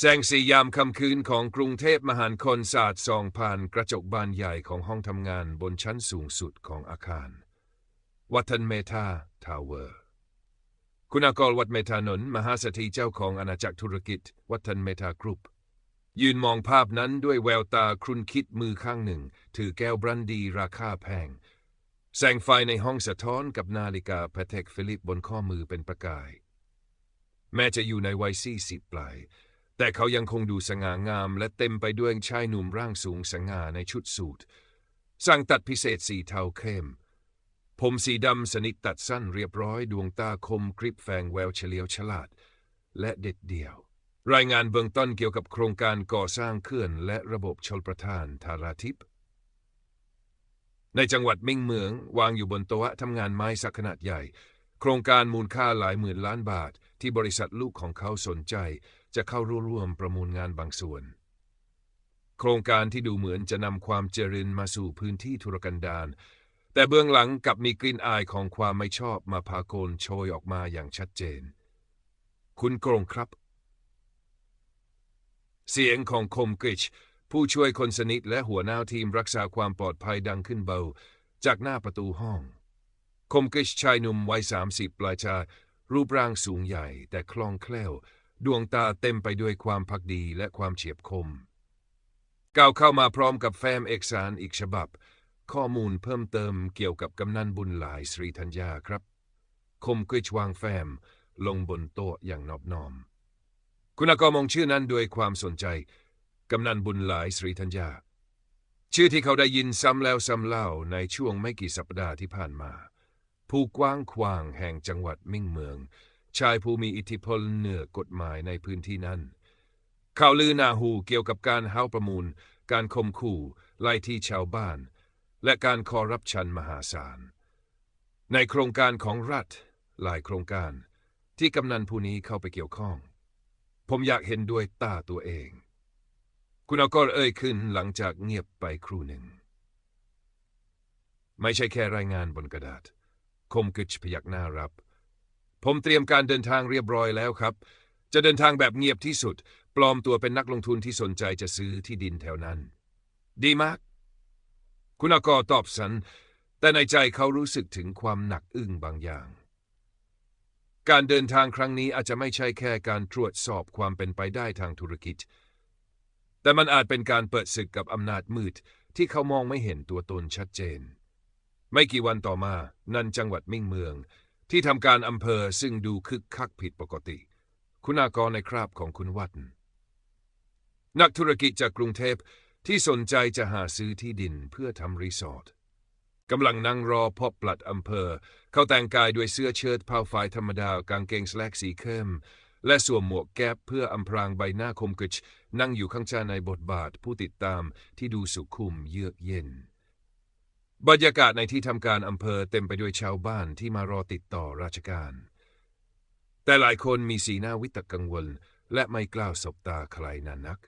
แสงสียามค่ำคืนของกรุงเทพมหานครสาดส่องผ่านกระจกบานใหญ่ของห้องทำงานบนชั้นสูงสุดของอาคาร วัฒนเมธาทาวเวอร์ คุณากรวัดเมธานนท์มหาเศรษฐีเจ้าของอาณาจักรธุรกิจ วัฒนเมธากรุ๊ปยืนมองภาพนั้นด้วยแววตาครุนคิดมือข้างหนึ่ง ถือแก้วบรันดีราคาแพง แสงไฟในห้องสะท้อนกับนาฬิกาแพเทกฟิลิปบนข้อมือเป็นประกาย แม้จะอยู่ในวัยสี่สิบปลาย แต่เขายังคงดูสง่างามและเต็มไปด้วยชายหนุ่มร่างสูงสง่าในชุดสูทสั่งตัดพิเศษสีเทาเข้ม ผมสีดำสนิทตัดสั้นเรียบร้อยดวงตาคมกริบแฝงแววเฉลียวฉลาด และเด็ดเดี่ยว รายงานเบื้องต้นเกี่ยวกับโครงการก่อสร้างเขื่อนและระบบชลประทานทาราทิพในจังหวัดมิ่งเมือง วางอยู่บนโต๊ะทำงานไม้สักขนาดใหญ่ โครงการมูลค่าหลายหมื่นล้านบาทที่บริษัทลูกของเขาสนใจ จะเข้าร่วมประมูลงานบางส่วน โครงการที่ดูเหมือนจะนำความเจริญมาสู่พื้นที่ธุรกันดารแต่เบื้องหลังกลับมีกลิ่นอายของความไม่ชอบมาพากลโชยออกมาอย่างชัดเจน คุณโกรงครับ เสียงของคมกริช ผู้ช่วยคนสนิทและหัวหน้าทีมรักษาความปลอดภัยดังขึ้นเบา จากหน้าประตูห้อง คมกริชชายหนุ่มวัยสามสิบปลายชารูปร่างสูงใหญ่แต่คล่องแคล่ว ดวงตาเต็มไปด้วยความพักดีและความเฉียบคม ก้าวเข้ามาพร้อมกับแฟ้มเอกสารอีกฉบับ ข้อมูลเพิ่มเติมเกี่ยวกับกำนันบุญหลายสรีธัญญาครับ คมกริชวางแฟ้มลงบนโต๊ะอย่างนอบน้อม คุณอากรมองชื่อนั้นด้วยความสนใจ กำนันบุญหลายสรีธัญญา ชื่อที่เขาได้ยินซ้ำแล้วซ้ำเล่าในช่วงไม่กี่สัปดาห์ที่ผ่านมา ผู้กว้างขวางแห่งจังหวัดมิ่งเมือง ชายผู้มีอิทธิพลเหนือกฎหมายในพื้นที่นั้น ข่าวลือนาหูเกี่ยวกับการเฮ้าประมูล การข่มขู่ไล่ที่ชาวบ้าน และการคอร์รัปชันมหาศาล ในโครงการของรัฐ หลายโครงการ ที่กำนันผู้นี้เข้าไปเกี่ยวข้อง ผมอยากเห็นด้วยตาตัวเอง คุณเอาก็เอ่ยขึ้นหลังจากเงียบไปครู่หนึ่ง ไม่ใช่แค่รายงานบนกระดาษ คมกึชพยักหน้ารับ ผมเตรียมการเดินทางเรียบร้อยแล้วครับ จะเดินทางแบบเงียบที่สุด ปลอมตัวเป็นนักลงทุนที่สนใจจะซื้อที่ดินแถวนั้น ดีมาก คุณอากรตอบสัน แต่ในใจเขารู้สึกถึงความหนักอึ้งบางอย่าง การเดินทางครั้งนี้อาจจะไม่ใช่แค่การตรวจสอบความเป็นไปได้ทางธุรกิจ แต่มันอาจเป็นการเปิดศึกกับอำนาจมืดที่เขามองไม่เห็นตัวตนชัดเจน ไม่กี่วันต่อมา นันจังหวัดมิ่งเมือง ที่ทำการอำเภอซึ่งดูคึกคักผิดปกติ คุณากรในคราบของคุณวัฒนนักธุรกิจจากกรุงเทพที่สนใจจะหาซื้อที่ดินเพื่อทำรีสอร์ทกำลังนั่งรอพบปลัดอำเภอ เขาแต่งกายด้วยเสื้อเชิ้ตผ้าฝ้ายธรรมดากางเกงสแลกสีเข้ม และสวมหมวกแก๊ปเพื่ออำพรางใบหน้าคมกริชนั่งอยู่ข้างจ้าในบทบาทผู้ติดตามที่ดูสุขุมเยือกเย็น บรรยากาศในที่ทำการอำเภอเต็มไปด้วยชาวบ้านที่มารอติดต่อราชการ แต่หลายคนมีสีหน้าวิตกกังวล และไม่กล้าสบตาใครนานนัก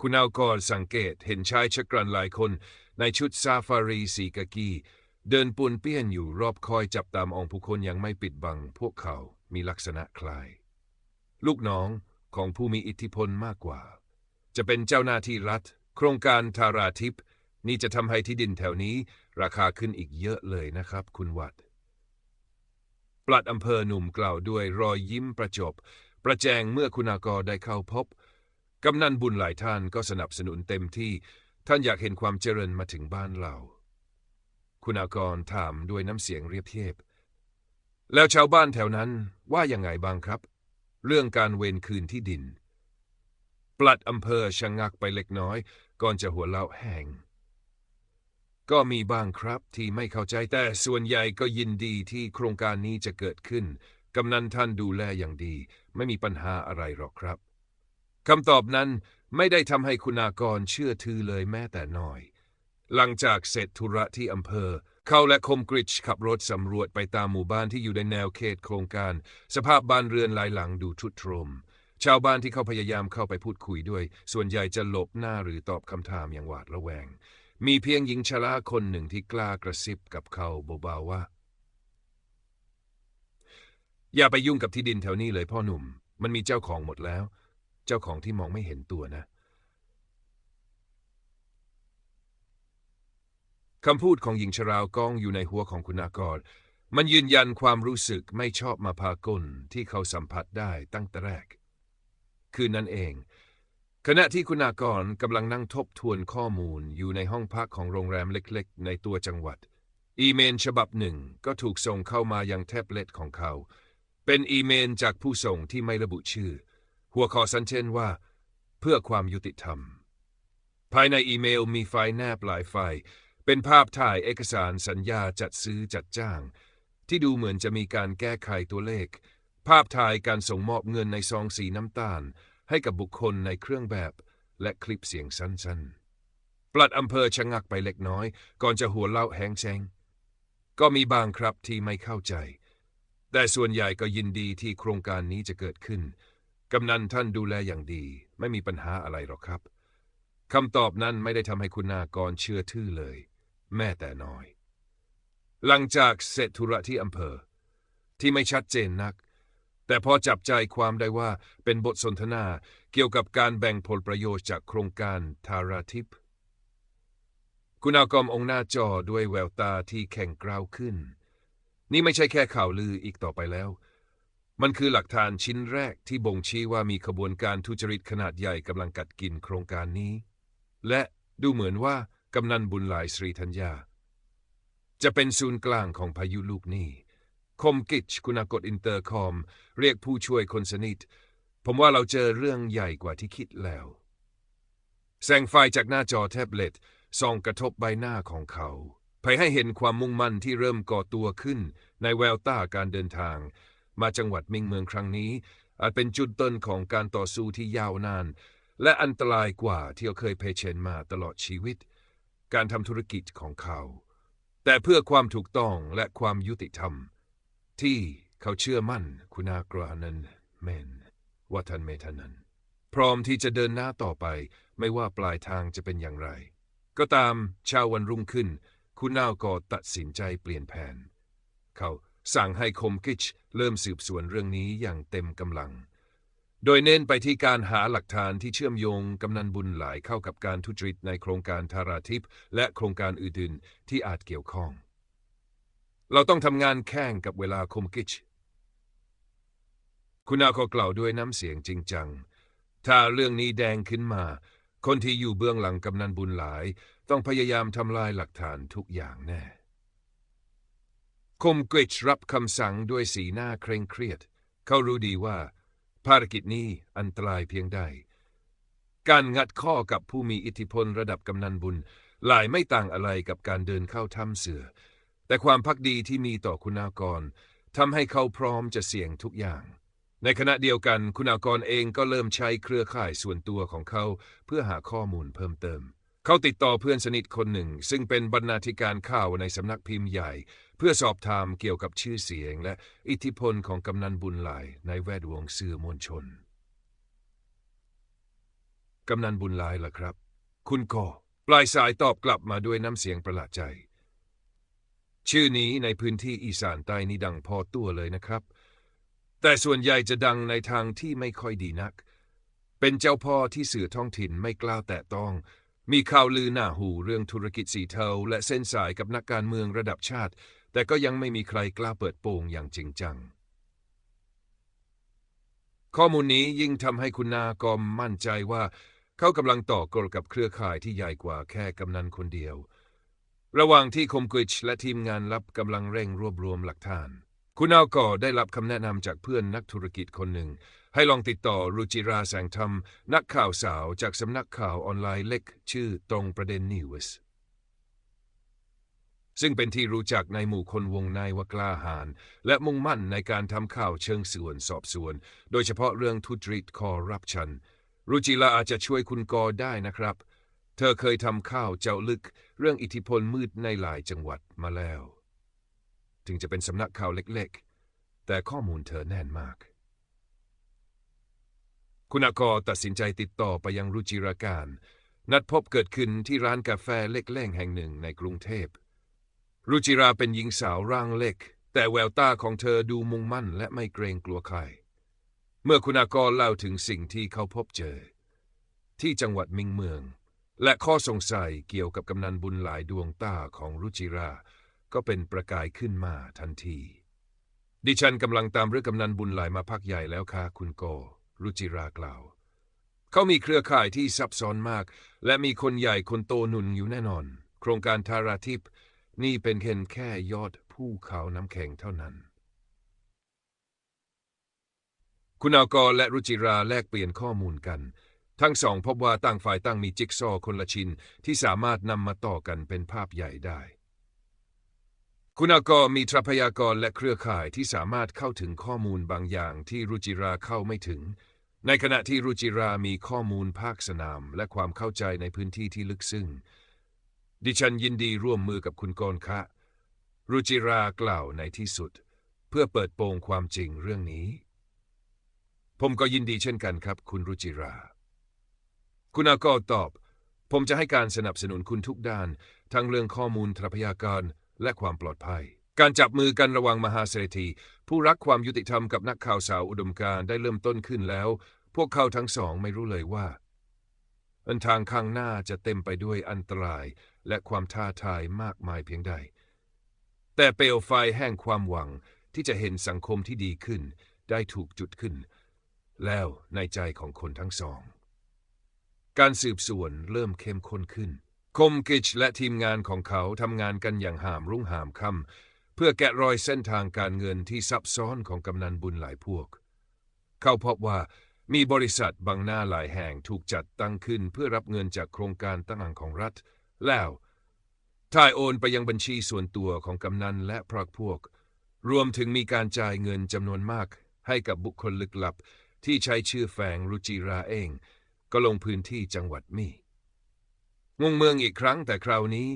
คุณเอากรสังเกตเห็นชายชะกรันหลายคนในชุดซาฟารีสีกากี เดินปุนเปี้ยนอยู่รอบคอยจับตามองผู้คนยังไม่ปิดบัง พวกเขามีลักษณะคล้าย ลูกน้องของผู้มีอิทธิพลมากกว่า จะเป็นเจ้าหน้าที่รัฐ โครงการทาราทิพย์ นี่จะทำให้ที่ดินแถวนี้ ราคาขึ้นอีกเยอะเลยนะครับ คุณวัด ปลัดอำเภอหนุ่มกล่าวด้วยรอยยิ้มประจบ ประแจงเมื่อคุณากรได้เข้าพบ กำนันบุญหลายท่านก็สนับสนุนเต็มที่ ท่านอยากเห็นความเจริญมาถึงบ้านเรา คุณากรถามด้วยน้ำเสียงเรียบเทียบ แล้วชาวบ้านแถวนั้นว่ายังไงบ้างครับ เรื่องการเวรคืนที่ดิน ปลัดอำเภอชะงักไปเล็กน้อย ก่อนจะหัวเราะแห้ง ก็มีบ้างครับที่ไม่เข้าใจแต่ส่วนใหญ่ก็ยินดีที่โครงการนี้จะเกิดขึ้น กำนันท่านดูแลอย่างดี ไม่มีปัญหาอะไรหรอกครับคำตอบนั้นไม่ได้ทำให้คุณากรเชื่อถือเลยแม้แต่น้อย หลังจากเสร็จธุระที่อำเภอ เขาและคมกริชขับรถสำรวจไปตามหมู่บ้านที่อยู่ในแนวเขตโครงการ สภาพบ้านเรือนหลายหลังดูทุดโทรม ชาวบ้านที่เขาพยายามเข้าไปพูดคุยด้วย ส่วนใหญ่จะหลบหน้าหรือตอบคำถามอย่างหวาดระแวง มีเพียงหญิงชราคนหนึ่งที่กล้ากระซิบกับเขาเบาๆว่า อย่าไปยุ่งกับที่ดินแถวนี้เลยพ่อหนุ่ม มันมีเจ้าของหมดแล้ว เจ้าของที่มองไม่เห็นตัวนะคำพูดของหญิงชราวก้องอยู่ในหัวของคุณอากร มันยืนยันความรู้สึกไม่ชอบมาพากลที่เขาสัมผัสได้ตั้งแต่แรก คืนนั้นเอง ขณะที่คุณากรกำลังนั่งทบทวนข้อมูลอยู่ในห้องพักของโรงแรมเล็กๆ ในตัวจังหวัด อีเมลฉบับหนึ่งก็ถูกส่งเข้ามายังแท็บเล็ตของเขา เป็นอีเมลจากผู้ส่งที่ไม่ระบุชื่อ หัวข้อสั้นเช่นว่า เพื่อความยุติธรรม ภายในอีเมลมีไฟล์แนบหลายไฟล์ เป็นภาพถ่ายเอกสารสัญญาจัดซื้อจัดจ้าง ที่ดูเหมือนจะมีการแก้ไขตัวเลข ภาพถ่ายการส่งมอบเงินในซองสีน้ำตาล ให้กับบุคคลในเครื่องแบบ และคลิปเสียงสั้นๆ ปลัดอำเภอชะงักไปเล็กน้อย ก่อนจะหัวเล่าแหงแซงก็มีบางครับที่ไม่เข้าใจ แต่ส่วนใหญ่ก็ยินดีที่โครงการนี้จะเกิดขึ้น กำนันท่านดูแลอย่างดี ไม่มีปัญหาอะไรหรอกครับคำตอบนั้นไม่ได้ทำให้คุณนากรเชื่อทื่อเลย แม้แต่น้อย หลังจากเสร็จธุระที่อำเภอ ที่ไม่ชัดเจนนัก แต่พอจับใจความได้ว่าเป็นบทสนทนาเกี่ยวกับการแบ่งผลประโยชน์จากโครงการทาราทิพย์คุณอากรมองหน้าจอด้วยแววตาที่แข็งกร้าวขึ้น นี่ไม่ใช่แค่ข่าวลืออีกต่อไปแล้ว มันคือหลักฐานชิ้นแรกที่บ่งชี้ว่ามีขบวนการทุจริตขนาดใหญ่กำลังกัดกินโครงการนี้ และดูเหมือนว่ากำนันบุญหลายสรีธัญญาจะเป็นศูนย์กลางของพายุลูกนี้ คมกิจคุณากดอินเตอร์คอม เรียกผู้ช่วยคนสนิท ผมว่าเราเจอเรื่องใหญ่กว่าที่คิดแล้ว แสงไฟจากหน้าจอแท็บเล็ตส่องกระทบใบหน้าของเขาเผยให้เห็นความมุ่งมั่นที่เริ่มก่อตัวขึ้น ในแววตาการเดินทาง มาจังหวัดมิงเมืองครั้งนี้ อาจเป็นจุดต้นของการต่อสู้ที่ยาวนาน และอันตรายกว่าที่เขาเคยเผชิญมาตลอดชีวิต การทำธุรกิจของเขา แต่เพื่อความถูกต้องและความยุติธรรม ที่เขาเชื่อมั่นคุณากรานันแมนว่าท่านเมทานันพร้อมที่จะเดินหน้าต่อไป ไม่ว่าปลายทางจะเป็นอย่างไร ก็ตามเช้าวันรุ่งขึ้น คุณนาวก็ตัดสินใจเปลี่ยนแผน เขาสั่งให้คมกิชเริ่มสืบสวนเรื่องนี้อย่างเต็มกำลัง โดยเน้นไปที่การหาหลักฐานที่เชื่อมโยงกำนันบุญหลายเข้ากับการทุจริตในโครงการทาราทิพย์และโครงการอื่นๆที่อาจเกี่ยวข้อง เราต้องทำงานแข่งกับเวลาคมกิชคุณอาก็กล่าวด้วยน้ำเสียงจริงจัง ถ้าเรื่องนี้แดงขึ้นมา คนที่อยู่เบื้องหลังกำนันบุญหลาย ต้องพยายามทำลายหลักฐานทุกอย่างแน่ คมกิชรับคำสั่งด้วยสีหน้าเคร่งเครียด เขารู้ดีว่า ภารกิจนี้อันตรายเพียงใด การงัดข้อกับผู้มีอิทธิพลระดับกำนันบุญหลายไม่ต่างอะไรกับการเดินเข้าถ้ำเสือ แต่ความพักดีที่มีต่อคุณากรทำให้เขาพร้อมจะเสี่ยงทุกอย่าง ในขณะเดียวกันคุณากรเองก็เริ่มใช้เครือข่ายส่วนตัวของเขาเพื่อหาข้อมูลเพิ่มเติม เขาติดต่อเพื่อนสนิทคนหนึ่ง ซึ่งเป็นบรรณาธิการข่าวในสำนักพิมพ์ใหญ่ เพื่อสอบถามเกี่ยวกับชื่อเสียง และอิทธิพลของกำนันบุญหลายในแวดวงสื่อมวลชนกำนันบุญหลายล่ะครับ คุณก็ปลายสายตอบกลับมาด้วยน้ำเสียงประหลาดใจ ชื่อนี้ในพื้นที่อีสานใต้นี่ดังพอตัวเลยนะครับ แต่ส่วนใหญ่จะดังในทางที่ไม่ค่อยดีนัก เป็นเจ้าพ่อที่สื่อท้องถิ่นไม่กล้าแตะต้อง มีข่าวลือหน้าหูเรื่องธุรกิจสีเทาและเส้นสายกับนักการเมืองระดับชาติ แต่ก็ยังไม่มีใครกล้าเปิดโปงอย่างจริงจัง ข้อมูลนี้ยิ่งทำให้คุณนากอมมั่นใจว่า เขากำลังต่อกรกับเครือข่ายที่ใหญ่กว่าแค่กำนันคนเดียว ระหว่างที่คมกริชและทีมงานลับกำลังเร่งรวบรวมหลักฐาน คุณนาก่อได้รับคำแนะนำจากเพื่อนนักธุรกิจคนหนึ่ง ให้ลองติดต่อรุจิราแสงธรรม นักข่าวสาวจากสำนักข่าวออนไลน์เล็ก ชื่อตรงประเด็นนิวส์ซึ่งเป็นที่รู้จักในหมู่คนวงในว่ากล้าหาญและมุ่งมั่นในการทำข่าวเชิงส่วนสอบสวน โดยเฉพาะเรื่องทุจริตคอร์รัปชันรุจิราอาจจะช่วยคุณกอได้นะครับ ธอเคยทำข่าวเจ้าลึกเรื่องอิทธิพลมืดในหลายจังหวัดมาแล้ว ถึงจะเป็นสำนักข่าวเล็กๆ แต่ข้อมูลเธอแน่นมาก คุณากรตัดสินใจติดต่อไปยังรุจิราการ นัดพบเกิดขึ้นที่ร้านกาแฟเล็กๆแห่งหนึ่งในกรุงเทพ รุจิราเป็นหญิงสาวร่างเล็ก แต่แววตาของเธอดูมุ่งมั่นและไม่เกรงกลัวใคร เมื่อคุณากรเล่าถึงสิ่งที่เขาพบเจอ ที่จังหวัดมิงเมือง และข้อสงสัยเกี่ยวกับกำนันบุญหลายดวงตาของรุจิรา ก็เป็นประกายขึ้นมาทันที ดิฉันกำลังตามเรื่องกำนันบุญหลายมาพักใหญ่แล้วค่ะคุณโก รุจิรากล่าว เขามีเครือข่ายที่ซับซ้อนมาก และมีคนใหญ่คนโตหนุนอยู่แน่นอน โครงการทาราทิพนี่เป็นเพียงแค่ยอดภูเขาน้ำแข็งเท่านั้น คุณอากรและรุจิราแลกเปลี่ยนข้อมูลกัน ทั้งสองพบว่าต่างฝ่ายต่างมีจิ๊กซอคนละชิ้นที่สามารถนำมาต่อกันเป็นภาพใหญ่ได้ คุณอากรมีทรัพยากรและเครือข่ายที่สามารถเข้าถึงข้อมูลบางอย่างที่รุจิราเข้าไม่ถึง ในขณะที่รุจิรามีข้อมูลภาคสนาม และความเข้าใจในพื้นที่ที่ลึกซึ้งดิฉันยินดีร่วมมือกับคุณกรคะ รุจิรากล่าวในที่สุด เพื่อเปิดโปงความจริงเรื่องนี้ ผมก็ยินดีเช่นกันครับ คุณรุจิรา คุณอากรตอบ ผมจะให้การสนับสนุนคุณทุกด้าน ทั้งเรื่องข้อมูลทรัพยากรและความปลอดภัย การจับมือกันระหว่างมหาเศรษฐีผู้รักความยุติธรรมกับนักข่าวสาวอุดมการณ์ได้เริ่มต้นขึ้นแล้ว พวกเขาทั้งสองไม่รู้เลยว่าอันทางข้างหน้าจะเต็มไปด้วยอันตรายและความท้าทายมากมายเพียงใด แต่เปลวไฟแห่งความหวังที่จะเห็นสังคมที่ดีขึ้น ได้ถูกจุดขึ้น แล้วในใจของคนทั้งสอง การสืบสวนเริ่มเข้มข้นขึ้น คมกิชและทีมงานของเขาทำงานกันอย่างหามรุ่งหามค่ำเพื่อแกะรอยเส้นทางการเงินที่ซับซ้อนของกำนันบุญหลายพวก เขาพบว่ามีบริษัทบางหน้าหลายแห่งถูกจัดตั้งขึ้นเพื่อรับเงินจากโครงการต่างๆของรัฐ แล้วถ่ายโอนไปยังบัญชีส่วนตัวของกำนันและพรรคพวก รวมถึงมีการจ่ายเงินจำนวนมากให้กับบุคคลลึกลับที่ใช้ชื่อแฝงรุจิราเอง ก็ลงพื้นที่จังหวัดมีงงเมืองอีกครั้งแต่คราวนี้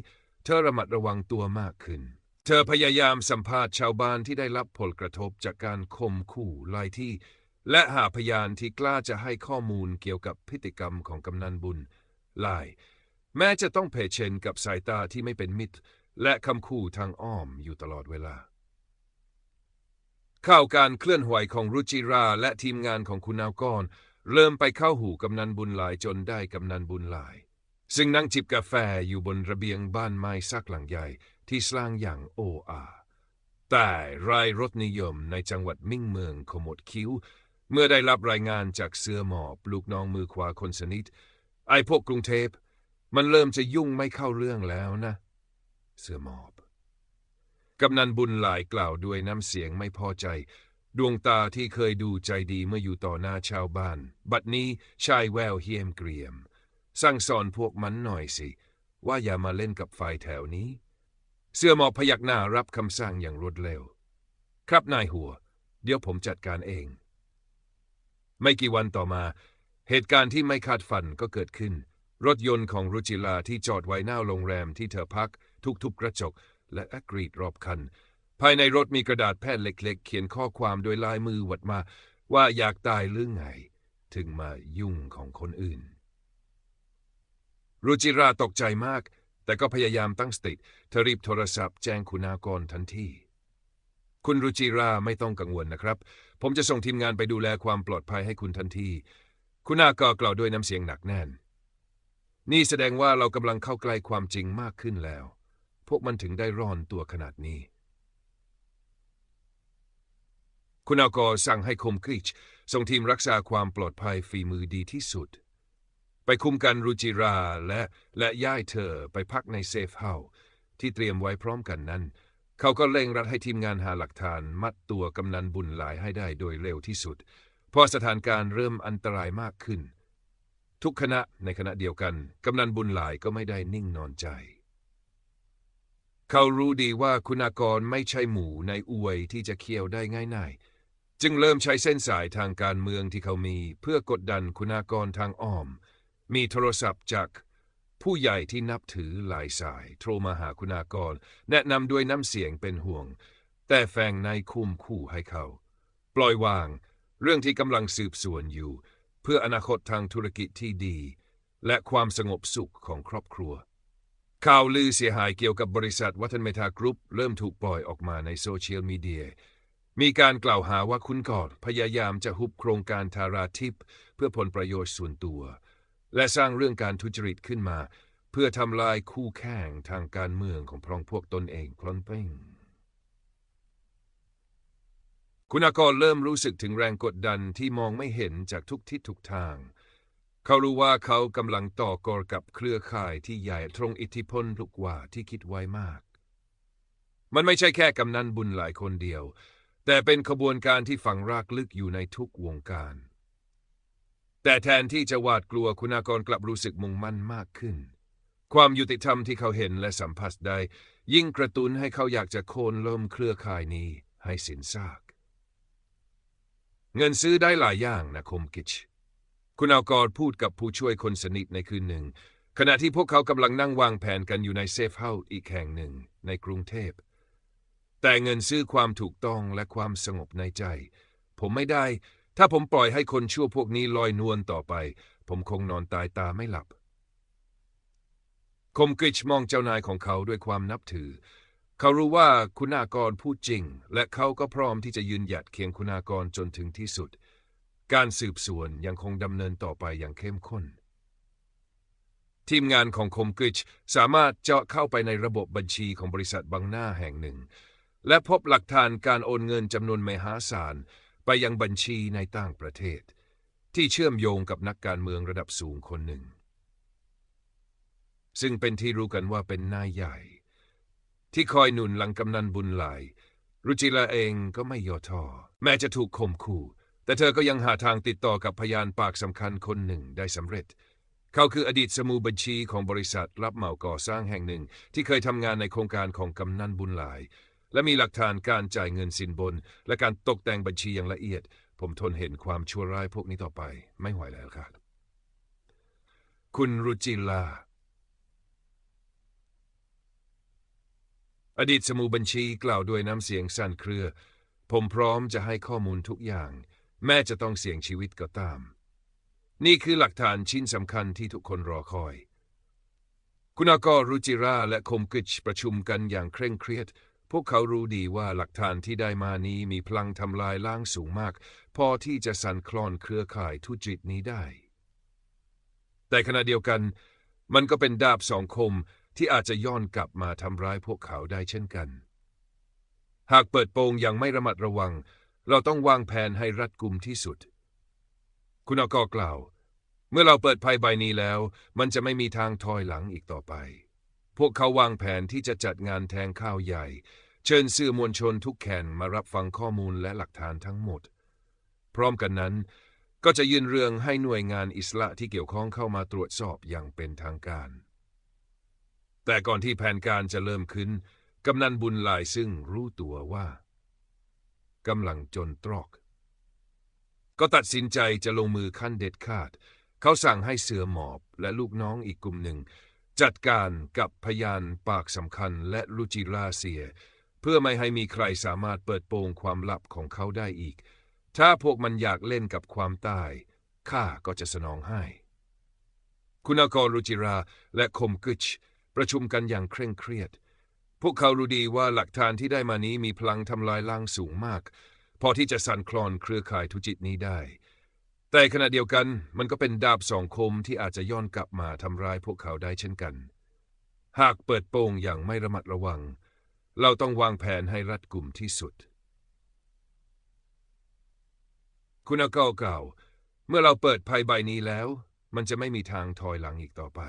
เธอระมัดระวังตัวมากขึ้น เธอพยายามสัมภาษณ์ชาวบ้านที่ได้รับผลกระทบจากการข่มขู่ลายที่ และหาพยานที่กล้าจะให้ข้อมูลเกี่ยวกับพฤติกรรมของกำนันบุญลาย แม้จะต้องเผชิญกับสายตาที่ไม่เป็นมิตร และคำขู่ทางอ้อมอยู่ตลอดเวลาข่าวการเคลื่อนไหวของรุจิราและทีมงานของคุณนาวกร เริ่มไปเข้าหูกำนันบุญหลายจนได้กำนันบุญหลาย ซึ่งนั่งจิบกาแฟอยู่บนระเบียงบ้านไม้ซักหลังใหญ่ที่สร้างอย่างโออาแต่รายรถนิยมในจังหวัดมิ่งเมืองขมวดคิ้ว เมื่อได้รับรายงานจากเสือหมอบลูกน้องมือขวาคนสนิท ไอพวกกรุงเทพมันเริ่มจะยุ่งไม่เข้าเรื่องแล้วนะ เสือหมอบ กำนันบุญหลายกล่าวด้วยน้ำเสียงไม่พอใจ ดวงตาที่เคยดูใจดีเมื่ออยู่ต่อหน้าชาวบ้าน บัดนี้ชายแววเฮียมเกรียม สั่งสอนพวกมันหน่อยสิ ว่าอย่ามาเล่นกับไฟแถวนี้ เสื้อหมอบพยักหน้ารับคำสั่งอย่างรวดเร็ว ครับนายหัว เดี๋ยวผมจัดการเอง ไม่กี่วันต่อมา เหตุการณ์ที่ไม่คาดฝันก็เกิดขึ้น รถยนต์ของรุจิลาที่จอดไว้หน้าโรงแรมที่เธอพักทุบๆกระจกและอกรีดรอบคัน ภายในรถมีกระดาษแผ่นเล็ก ๆ เขียนข้อความโดยลายมือหวัดมา ว่าอยากตายหรือไง ถึงมายุ่งของคนอื่น รุจิราตกใจมาก แต่ก็พยายามตั้งสติเธอรีบโทรศัพท์แจ้งคุณากรทันทีคุณรุจิราไม่ต้องกังวลนะครับ ผมจะส่งทีมงานไปดูแลความปลอดภัยให้คุณทันที คุณากรกล่าวด้วยน้ำเสียงหนักแน่น นี่แสดงว่าเรากำลังเข้าใกล้ความจริงมากขึ้นแล้ว พวกมันถึงได้ร้อนตัวขนาดนี้ คุณอากรสั่งให้คมกริชส่งทีมรักษาความปลอดภัยฝีมือดีที่สุด ไปคุมกันรุจิราและและย้ายเธอไปพักในเซฟเฮาส์ที่เตรียมไว้พร้อมกันนั้น เขาก็เร่งรัดให้ทีมงานหาหลักฐานมัดตัวกำนันบุญหลายให้ได้โดยเร็วที่สุดพราะสถานการณ์เริ่มอันตรายมากขึ้น ทุกคณะในคณะเดียวกัน กำนันบุญหลายก็ไม่ได้นิ่งนอนใจ เขารู้ดีว่าคุณากรไม่ใช่หมูในอวยที่จะเคี่ยวได้ง่ายๆ จึงเริ่มใช้เส้นสายทางการเมืองที่เขามี เพื่อกดดันคุณากรทางอ้อม มีโทรศัพท์จากผู้ใหญ่ที่นับถือหลายสาย โทรมาหาคุณากร แนะนำด้วยน้ำเสียงเป็นห่วง แต่แฝงในคุ้มคู่ให้เขา ปล่อยวาง เรื่องที่กำลังสืบสวนอยู่ เพื่ออนาคตทางธุรกิจที่ดี และความสงบสุขของครอบครัว ข่าวลือเสียหายเกี่ยวกับบริษัทวัฒนเมทากรุ๊ปเริ่มถูกปล่อยออกมาในโซเชียลมีเดีย มีการกล่าวหาว่าคุณกอดพยายามจะฮุบโครงการทาราทิพย์เพื่อผลประโยชน์ส่วนตัว และสร้างเรื่องการทุจริตขึ้นมา เพื่อทำลายคู่แข่งทางการเมืองของพรองพวกตนเองพลอนเป้งคุณากรเริ่มรู้สึกถึงแรงกดดันที่มองไม่เห็นจากทุกทิศทุกทาง เขารู้ว่าเขากำลังต่อกรกับเครือข่ายที่ใหญ่ตรงอิทธิพลลูกกว่าที่คิดไว้มาก มันไม่ใช่แค่กำนันบุญหลายคนเดียว แต่เป็นขบวนการที่ฝังรากลึกอยู่ในทุกวงการ แต่แทนที่จะหวาดกลัวคุณากรกลับรู้สึกมุ่งมั่นมากขึ้น ความยุติธรรมที่เขาเห็นและสัมผัสได้ ยิ่งกระตุ้นให้เขาอยากจะโค่นล้มเครือข่ายนี้ให้สินซาก เงินซื้อได้หลายอย่างนะคมกิช คุณอากรพูดกับผู้ช่วยคนสนิทในคืนหนึ่ง ขณะที่พวกเขากำลังนั่งวางแผนกันอยู่ในเซฟเฮาส์อีกแห่งหนึ่งในกรุงเทพ แต่เงินซื้อความถูกต้องและความสงบในใจ ผมไม่ได้ ถ้าผมปล่อยให้คนชั่วพวกนี้ลอยนวลต่อไป ผมคงนอนตายตาไม่หลับ คมกริชมองเจ้านายของเขาด้วยความนับถือ เขารู้ว่าคุณากรพูดจริง และเขาก็พร้อมที่จะยืนหยัดเคียงคุณากรจนถึงที่สุด การสืบสวนยังคงดำเนินต่อไปอย่างเข้มข้นทีมงานของคมกริชสามารถเจาะเข้าไปในระบบบัญชีของบริษัทบางหน้าแห่งหนึ่ง และพบหลักฐานการโอนเงินจำนวนมหาศาล ไปยังบัญชีในต่างประเทศ ที่เชื่อมโยงกับนักการเมืองระดับสูงคนหนึ่ง ซึ่งเป็นที่รู้กันว่าเป็นนายใหญ่ ที่คอยหนุนหลังกำนันบุญหลาย รุจิลาเองก็ไม่ย่อท้อแม้จะถูกข่มขู่ แต่เธอก็ยังหาทางติดต่อกับพยานปากสำคัญคนหนึ่งได้สำเร็จเขาคืออดีตสมุบัญชีของบริษัทรับเหมาก่อสร้างแห่งหนึ่ง ที่เคยทำงานในโครงการของกำนันบุญหลาย และมีหลักฐานการจ่ายเงินสินบน และการตกแต่งบัญชีอย่างละเอียด ผมทนเห็นความชั่วร้ายพวกนี้ต่อไป ไม่ไหวแล้วครับ คุณรุจิลา อดีตสมุบัญชีกล่าวด้วยน้ำเสียงสั่นเครือ ผมพร้อมจะให้ข้อมูลทุกอย่าง แม้จะต้องเสี่ยงชีวิตก็ตาม นี่คือหลักฐานชิ้นสำคัญที่ทุกคนรอคอย คุณอากรรุจิราและคมกิจประชุมกันอย่างเคร่งเครียด พวกเขารู้ดีว่าหลักฐานที่ได้มานี้มีพลังทำลายล้างสูงมาก พอที่จะสั่นคลอนเครือข่ายทุจริตนี้ได้ แต่ขณะเดียวกัน มันก็เป็นดาบสองคมที่อาจจะย้อนกลับมาทำร้ายพวกเขาได้เช่นกัน หากเปิดโปงอย่างไม่ระมัดระวัง เราต้องวางแผนให้รัดกุมที่สุด คุณอกอกล่าว เมื่อเราเปิดภัยใบนี้แล้ว มันจะไม่มีทางถอยหลังอีกต่อไป พวกเขาวางแผนที่จะจัดงานแทงข้าวใหญ่ เชิญสื่อมวลชนทุกแข่งมารับฟังข้อมูลและหลักฐานทั้งหมด พร้อมกันนั้น ก็จะยื่นเรื่องให้หน่วยงานอิสระที่เกี่ยวข้องเข้ามาตรวจสอบอย่างเป็นทางการ แต่ก่อนที่แผนการจะเริ่มขึ้น กำนันบุญหลายซึ่งรู้ตัวว่ากำลังจนตรอก ก็ตัดสินใจจะลงมือขั้นเด็ดขาด เขาสั่งให้เสือหมอบและลูกน้องอีกกลุ่มหนึ่ง จัดการกับพยานปากสำคัญและลุจิราเซีย เพื่อไม่ให้มีใครสามารถเปิดโปงความลับของเขาได้อีก ถ้าพวกมันอยากเล่นกับความตายข้าก็จะสนองให้ คุณากรรุจิราและคมกึชประชุมกันอย่างเคร่งเครียด พวกเขารู้ดีว่าหลักฐานที่ได้มานี้มีพลังทำลายล้างสูงมาก พอที่จะสั่นคลอนเครือข่ายทุจิตนี้ได้ แต่ขณะเดียวกันมันก็เป็นดาบสองคมที่อาจจะย้อนกลับมาทำร้ายพวกเขาได้เช่นกัน หากเปิดโปงอย่างไม่ระมัดระวัง เราต้องวางแผนให้รัดกุมที่สุด คุณอาเก่าเก่า เมื่อเราเปิดภัยใบนี้แล้ว มันจะไม่มีทางถอยหลังอีกต่อไป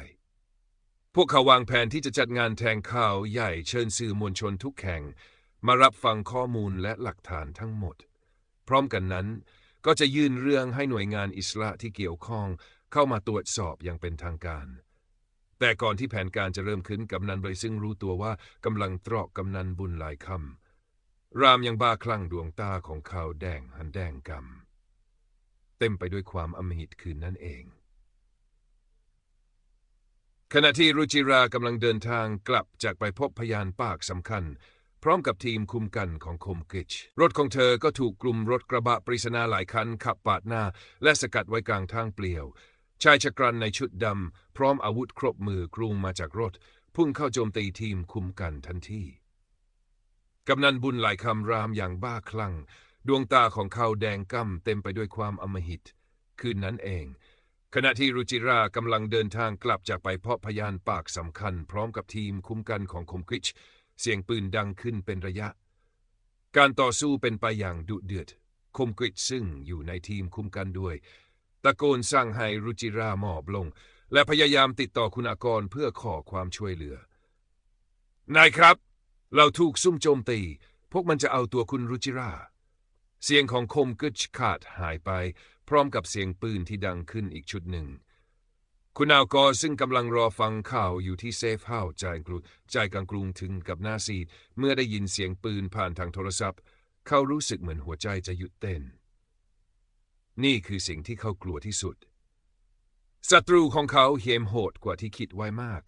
พวกเขาวางแผนที่จะจัดงานแทงข่าวใหญ่เชิญสื่อมวลชนทุกแข่ง มารับฟังข้อมูลและหลักฐานทั้งหมด พร้อมกันนั้น ก็จะยื่นเรื่องให้หน่วยงานอิสระที่เกี่ยวข้อง เข้ามาตรวจสอบอย่างเป็นทางการ แต่ก่อนที่แผนการจะเริ่มขึ้นกำนันใบซึ่งรู้ตัวว่ากำลังตรอกกำนันบุญหลายคำรามยังบ้าคลั่งดวงตาของเขาแดงหันแดงกำเต็มไปด้วยความอมหิตคืนนั่นเองขณะที่รุจิรากำลังเดินทางกลับจากไปพบพยานปากสำคัญ ร้อมกับทีมคุมกันของคมกิชรถของเธอก็ถูกกลุ่มรถกระบะปริศนาหลายคันขับปาดหน้า และสกัดไว้กลางทางเปลี่ยว ชายชะกรันในชุดดำ พร้อมอาวุธครบมือกรุงมาจากรถ พุ่งเข้าโจมตีทีมคุมกันทันทีกำนันบุญหลายคำรามอย่างบ้าคลั่ง ดวงตาของเขาแดงก้ำเต็มไปด้วยความอำมหิต คืนนั้นเองขณะที่รุจิรากำลังเดินทางกลับจากไปเพาะพยานปากสำคัญ พร้อมกับทีมคุ้มกันของคมกิช เสียงปืนดังขึ้นเป็นระยะ การต่อสู้เป็นไปอย่างดุเดือด คมกริชซึ่งอยู่ในทีมคุ้มกันด้วย ตะโกนสั่งให้รุจิราหมอบลง และพยายามติดต่อคุณอากรเพื่อขอความช่วยเหลือ นายครับ เราถูกซุ่มโจมตี พวกมันจะเอาตัวคุณรุจิรา เสียงของคมกึชขาดหายไป พร้อมกับเสียงปืนที่ดังขึ้นอีกชุดหนึ่ง คุณอาวกอซึ่งกำลังรอฟังข่าวอยู่ที่เซฟเฮาส์ใจกรุใจกลางกรุงถึงกับหน้าซีด เมื่อได้ยินเสียงปืนผ่านทางโทรศัพท์ เขารู้สึกเหมือนหัวใจจะหยุดเต้น นี่คือสิ่งที่เขากลัวที่สุด ศัตรูของเขาเหี้ยมโหดกว่าที่คิดไว้มาก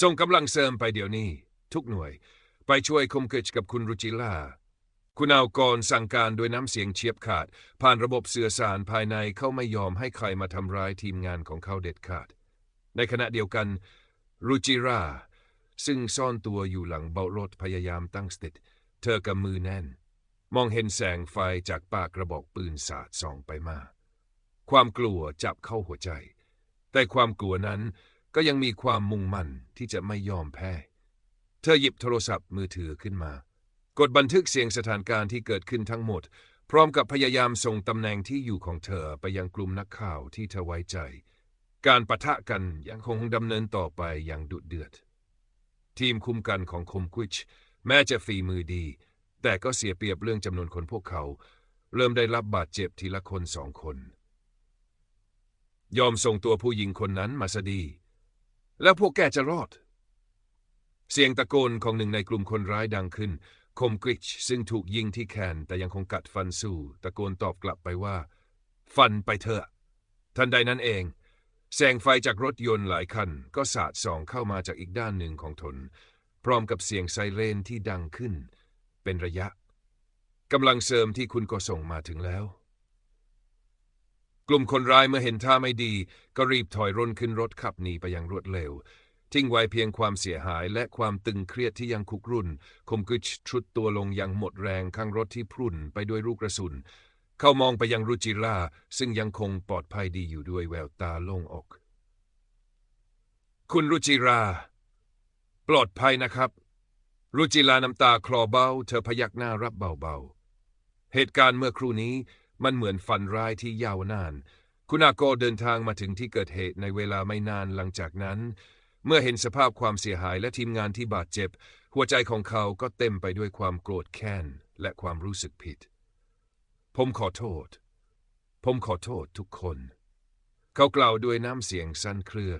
ส่งกำลังเสริมไปเดี๋ยวนี้ ทุกหน่วย ไปช่วยคมเกิดกับคุณรุจิล่า คุณเอากรสั่งการด้วยน้ำเสียงเฉียบขาด ผ่านระบบสื่อสารภายในเขาไม่ยอมให้ใครมาทำร้ายทีมงานของเขาเด็ดขาด ในขณะเดียวกันรุจิราซึ่งซ่อนตัวอยู่หลังเบาะรถพยายามตั้งสติเธอกำมือแน่น มองเห็นแสงไฟจากปากกระบอกปืนสาดส่องไปมา ความกลัวจับเข้าหัวใจ แต่ความกลัวนั้นก็ยังมีความมุ่งมั่นที่จะไม่ยอมแพ้ เธอหยิบโทรศัพท์มือถือขึ้นมา กดบันทึกเสียงสถานการณ์ที่เกิดขึ้นทั้งหมด พร้อมกับพยายามส่งตำแหน่งที่อยู่ของเธอไปยังกลุ่มนักข่าวที่เธอไว้ใจ การปะทะกันยังคงดำเนินต่อไปอย่างดุเดือด ทีมคุมกันของคมกุชแม้จะฝีมือดี แต่ก็เสียเปรียบเรื่องจำนวนคนพวกเขา เริ่มได้รับบาดเจ็บทีละคนสองคน ยอมส่งตัวผู้หญิงคนนั้นมาซะดี แล้วพวกแกจะรอด เสียงตะโกนของหนึ่งในกลุ่มคนร้ายดังขึ้น คมกริชซึ่งถูกยิงที่แขนแต่ยังคงกัดฟันสู้ ตะโกนตอบกลับไปว่า ฟันไปเถอะ ทันใดนั้นเอง แสงไฟจากรถยนต์หลายคัน ก็สาดส่องเข้ามาจากอีกด้านหนึ่งของถนนพร้อมกับเสียงไซเรนที่ดังขึ้น เป็นระยะกำลังเสริมที่คุณก็ส่งมาถึงแล้ว กลุ่มคนร้ายเมื่อเห็นท่าไม่ดี ก็รีบถอยร่นขึ้นรถขับหนีไปอย่างรวดเร็ว ทิ้งไว้เพียงความเสียหายและความตึงเครียดที่ยังคุกรุ่น คมกึชชุดตัวลงอย่างหมดแรงข้างรถที่พรุ่นไปด้วยลูกกระสุน เขามองไปยังรุจิราซึ่งยังคงปลอดภัยดีอยู่ด้วยแววตาโล่งอก คุณรุจิรา ปลอดภัยนะครับ รุจิราน้ำตาคลอเบา เธอพยักหน้ารับเบาๆ เหตุการณ์เมื่อครู่นี้มันเหมือนฝันร้ายที่ยาวนาน คุณอาโกเดินทางมาถึงที่เกิดเหตุในเวลาไม่นานหลังจากนั้น เมื่อเห็นสภาพความเสียหายและทีมงานที่บาดเจ็บ หัวใจของเขาก็เต็มไปด้วยความโกรธแค้นและความรู้สึกผิด ผมขอโทษ ผมขอโทษทุกคน เขากล่าวด้วยน้ำเสียงสั้นเครือ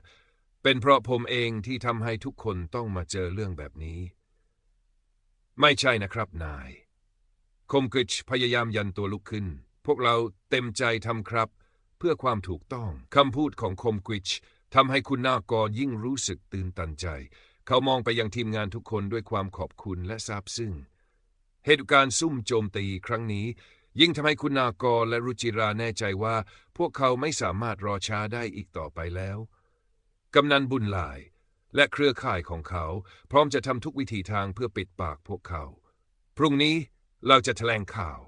เป็นเพราะผมเองที่ทำให้ทุกคนต้องมาเจอเรื่องแบบนี้ ไม่ใช่นะครับนาย คมกริชพยายามยันตัวลุกขึ้น พวกเราเต็มใจทำครับ เพื่อความถูกต้องคำพูดของคมกิช ทำให้คุณนากรยิ่งรู้สึกตื่นตันใจ เขามองไปยังทีมงานทุกคนด้วยความขอบคุณและซาบซึ้ง เหตุการณ์ซุ่มโจมตีครั้งนี้ ยิ่งทำให้คุณนากรและรุจิราแน่ใจว่า พวกเขาไม่สามารถรอช้าได้อีกต่อไปแล้ว กำนันบุญหลาย และเครือข่ายของเขา พร้อมจะทำทุกวิธีทางเพื่อปิดปากพวกเขา พรุ่งนี้เราจะแถลงข่าว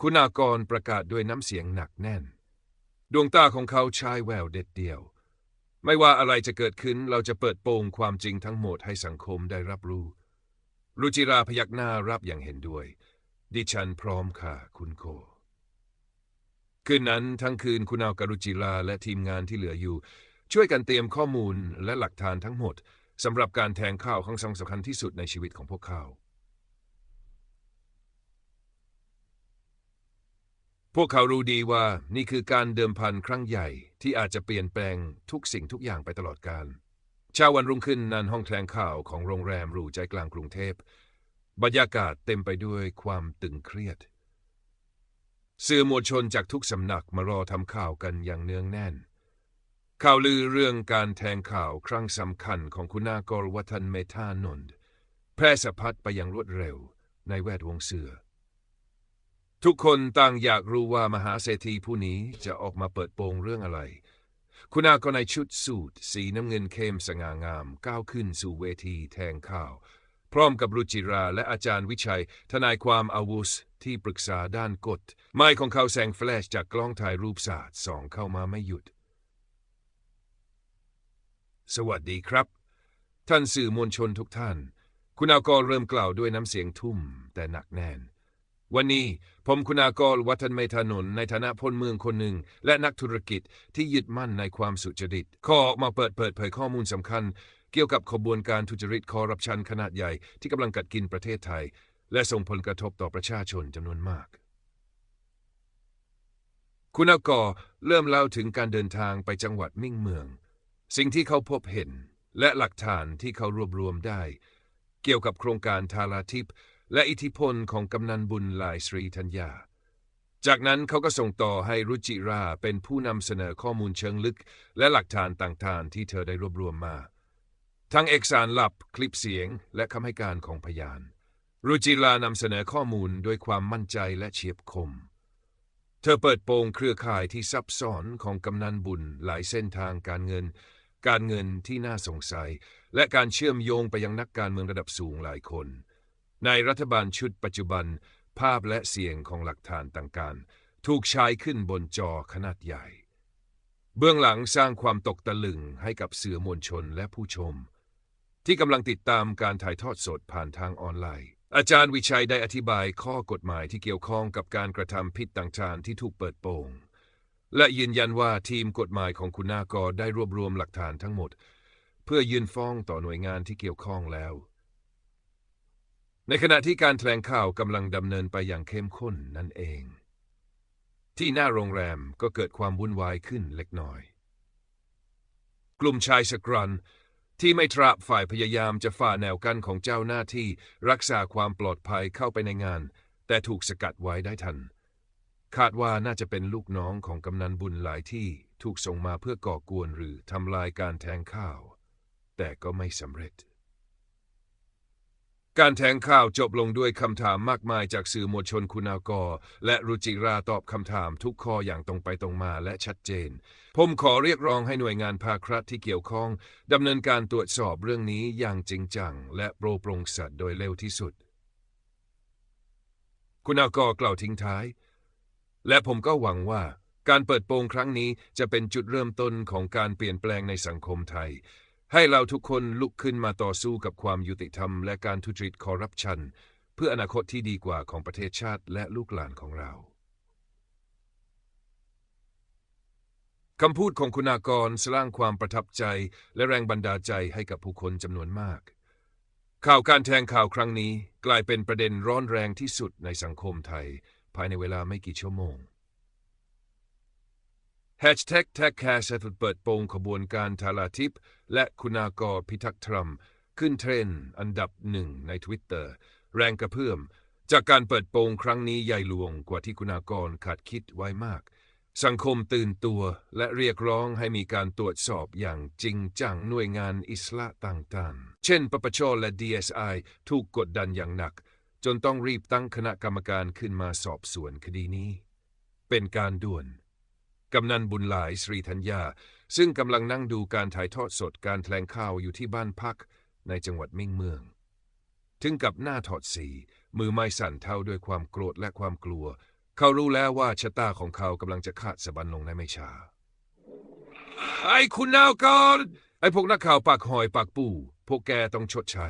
คุณากรประกาศด้วยน้ำเสียงหนักแน่น ดวงตาของเขาชายแววเด็ดเดี่ยว ไม่ว่าอะไรจะเกิดขึ้นเราจะเปิดโปงความจริงทั้งหมดให้สังคมได้รับรู้ รุจิราพยักหน้ารับอย่างเห็นด้วย ดิฉันพร้อมค่ะ คุณโค คืนนั้นทั้งคืนคุณเอาการุจิราและทีมงานที่เหลืออยู่ ช่วยกันเตรียมข้อมูลและหลักฐานทั้งหมดสำหรับการแทงข้าวครั้งสำคัญที่สุดในชีวิตของพวกเขา พวกเขารู้ดีว่านี่คือการเดิมพันครั้งใหญ่ที่อาจจะเปลี่ยนแปลงทุกสิ่งทุกอย่างไปตลอดกาลเช้าวันรุ่งขึ้นนันห้องแถลงข่าวของโรงแรมหรูใจกลางกรุงเทพ บรรยากาศเต็มไปด้วยความตึงเครียด สื่อมวลชนจากทุกสำนักมารอทำข่าวกันอย่างเนืองแน่น ข่าวลือเรื่องการแทงข่าวครั้งสำคัญของคุณากรวัฒนเมธานนท์แพร่สะพัดไปอย่างรวดเร็วในแวดวงเสือ ทุกคนต่างอยากรู้ว่ามหาเศรษฐีผู้นี้จะออกมาเปิดโปงเรื่องอะไร คุณอาก็ในชุดสูทสีน้ำเงินเข้มสง่างาม ก้าวขึ้นสู่เวทีแทงข่าว พร้อมกับรุจิราและอาจารย์วิชัย ทนายความอาวุธที่ปรึกษาด้านกฎไม้ของเขาแสงแฟลชจากกล้องถ่ายรูปศาสตร์ส่องเข้ามาไม่หยุด สวัสดีครับ ท่านสื่อมวลชนทุกท่าน คุณอากรเริ่มกล่าวด้วยน้ำเสียงทุ่มแต่หนักแน่น วันนี้ผมคุณากรวัฒนเมธานนท์ในฐานะพลเมืองคนหนึ่ง และนักธุรกิจที่ยึดมั่นในความสุจริตขอออกมาเปิดเปิดเผยข้อมูลสำคัญ เกี่ยวกับขบวนการทุจริตคอร์รัปชันขนาดใหญ่ที่กำลังกัดกินประเทศไทย และส่งผลกระทบต่อประชาชนจำนวนมาก คุณอากรเริ่มเล่าถึงการเดินทางไปจังหวัดมิ่งเมือง สิ่งที่เขาพบเห็นและหลักฐานที่เขารวบรวมได้ เกี่ยวกับโครงการทาราทิพย์ และอิทธิพลของกำนันบุญหลายสรีธัญญา จากนั้นเขาก็ส่งต่อให้รุจิราเป็นผู้นำเสนอข้อมูลเชิงลึก และหลักฐานต่างๆ ที่เธอได้รวบรวมมา ทั้งเอกสารลับคลิปเสียงและคำให้การของพยาน รุจิรานำเสนอข้อมูลด้วยความมั่นใจและเฉียบคม เธอเปิดโปงเครือข่ายที่ซับซ้อนของกำนันบุญหลายเส้นทางการเงิน การเงินที่น่าสงสัย และการเชื่อมโยงไปยังนักการเมืองระดับสูงหลายคน ในรัฐบาลชุดปัจจุบัน ภาพและเสียงของหลักฐานต่างๆ ถูกใช้ขึ้นบนจอขนาดใหญ่ เบื้องหลังสร้างความตกตะลึงให้กับสื่อมวลชนและผู้ชม ที่กำลังติดตามการถ่ายทอดสดผ่านทางออนไลน์ อาจารย์วิชัยได้อธิบายข้อกฎหมายที่เกี่ยวข้องกับการกระทำผิดต่างๆ ที่ถูกเปิดโปงและยืนยันว่าทีมกฎหมายของคุณนากรได้รวบรวมหลักฐานทั้งหมด เพื่อยื่นฟ้องต่อหน่วยงานที่เกี่ยวข้องแล้ว ในขณะที่การแถลงข่าวกำลังดำเนินไปอย่างเข้มข้นนั่นเอง ที่หน้าโรงแรมก็เกิดความวุ่นวายขึ้นเล็กน้อย กลุ่มชายสกรันที่ไม่ทราบฝ่ายพยายามจะฝ่าแนวกั้นของเจ้าหน้าที่รักษาความปลอดภัยเข้าไปในงาน แต่ถูกสกัดไว้ได้ทัน คาดว่าน่าจะเป็นลูกน้องของกำนันบุญหลายที่ถูกส่งมาเพื่อก่อกวนหรือทำลายการแทงข้าว แต่ก็ไม่สำเร็จ การแทงข่าวจบลงด้วยคำถามมากมายจากสื่อมวลชนคุณากรและรุจิราตอบคำถามทุกข้ออย่างตรงไปตรงมาและชัดเจน ผมขอเรียกร้องให้หน่วยงานภาครัฐที่เกี่ยวข้องดำเนินการตรวจสอบเรื่องนี้อย่างจริงจัง และโปรโปร่งใสโดยเร็วที่สุด คุณอากรกล่าวทิ้งท้าย และผมก็หวังว่าการเปิดโปงครั้งนี้จะเป็นจุดเริ่มต้นของการเปลี่ยนแปลงในสังคมไทย ให้เราทุกคนลุกขึ้นมาต่อสู้กับความยุติธรรมและการทุจริตคอร์รัปชัน เพื่ออนาคตที่ดีกว่าของประเทศชาติและลูกหลานของเราคำพูดของคุณากรสร้างความประทับใจ และแรงบันดาลใจให้กับผู้คนจำนวนมาก ข่าวการแทงข่าวครั้งนี้ กลายเป็นประเด็นร้อนแรงที่สุดในสังคมไทย ภายในเวลาไม่กี่ชั่วโมง Hashtag t a g c a s h เปิดโปงขบวนการทาราทิพย์และคุณากรพิทักษ์ธรรมขึ้นเทรนด์อันดับหนึ่งใน Twitter แรงกระเพื่อม จากการเปิดโปงครั้งนี้ใหญ่หลวงกว่าที่คุณากรคาดคิดไว้มาก สังคมตื่นตัวและเรียกร้องให้มีการตรวจสอบอย่างจริงจังหน่วยงานอิสระต่างๆ เช่น ปปชและ DSI ถูกกดดันอย่างหนัก จนต้องรีบตั้งคณะกรรมการขึ้นมาสอบสวนคดีนี้ เป็นการด่วน กำนันบุญหลายสรีธัญญา ซึ่งกำลังนั่งดูการถ่ายทอดสดการแถลงข่าวอยู่ที่บ้านพักในจังหวัดมิ่งเมือง ถึงกับหน้าถอดสี มือไม้สั่นเท่าด้วยความโกรธและความกลัว เขารู้แล้วว่าชะตาของเขากำลังจะขาดสะบันลงในไม่ช้า ไอ้คุณนาวก่อนไอ้พวกนักข่าวปากหอยปากปูพวกแกต้องชดใช้